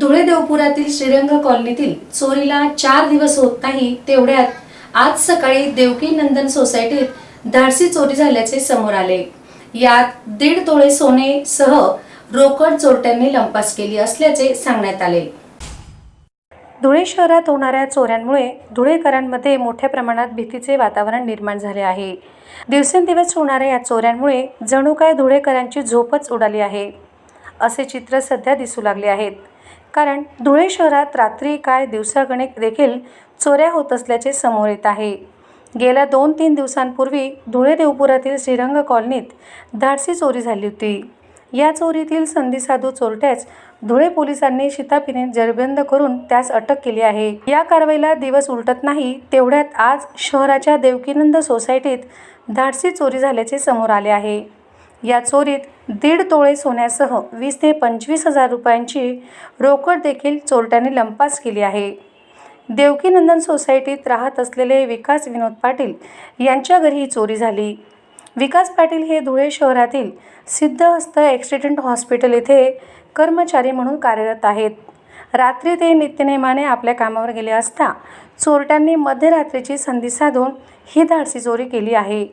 धुळे देवपुरातील श्रीरंग कॉलनीतील चोरीला चार दिवस होत नाही तेवढ्यात आज सकाळी देवकी नंदन सोसायटीत धाडसी चोरी झाल्याचे समोर आले. यात दीड तोळे सोने सह रोकड चोरट्यांनी लंपास केली असल्याचे सांगण्यात आले. धुळे शहरात होणाऱ्या चोऱ्यांमुळे धुळेकरांमध्ये मोठ्या प्रमाणात भीतीचे वातावरण निर्माण झाले आहे. दिवसेंदिवस होणाऱ्या या चोऱ्यांमुळे जणू काय धुळेकरांची झोपच उडाली आहे. असे चित्र सध्या दिसू लागले आहेत. कारण धुळे शहरात रात्री काय दिवसागणिक देखील चोऱ्या होत असल्याचे समोर येत आहे. गेल्या दोन तीन दिवसांपूर्वी धुळे देवपुरातील श्रीरंग कॉलनीत धाडसी चोरी झाली होती. या चोरीतील संधीसाधू चोरट्याच धुळे पोलिसांनी शिताफीने जरबंद करून त्यास अटक केली आहे. या कारवाईला दिवस उलटत नाही तेवढ्यात आज शहराच्या देवकीनंद सोसायटीत धाडसी चोरी झाल्याचे समोर आले आहे. या चोरीत दीड तोळे सोन्यासह वीस ते पंचवीस हजार रुपयांची रोकड देखील चोरट्यांनी लंपास केली आहे. देवकीनंदन सोसायटीत राहत असलेले विकास विनोद पाटील यांच्या घरी ही चोरी झाली. विकास पाटील हे धुळे शहरातील सिद्धहस्त ॲक्सिडेंट हॉस्पिटल येथे कर्मचारी म्हणून कार्यरत आहेत. रात्री ते नित्यनेमाने आपल्या कामावर गेले असता चोरट्यांनी मध्यरात्रीची संधी साधून ही धाडसी चोरी केली आहे.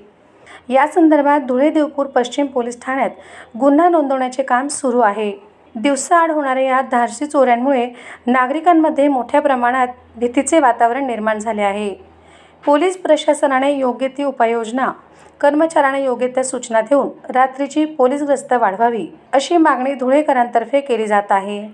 या संदर्भात धुळे देवपूर पश्चिम पोलीस ठाण्यात गुन्हा नोंदवण्याचे काम सुरू आहे. दिवसाआड होणाऱ्या या धाडसी चोऱ्यांमुळे नागरिकांमध्ये मोठ्या प्रमाणात भीतीचे वातावरण निर्माण झाले आहे. पोलीस प्रशासनाने योग्य ती उपाययोजना कर्मचाऱ्यांना योग्य त्या सूचना देऊन रात्रीची पोलीस गस्त वाढवावी अशी मागणी धुळेकरांतर्फे केली जात आहे.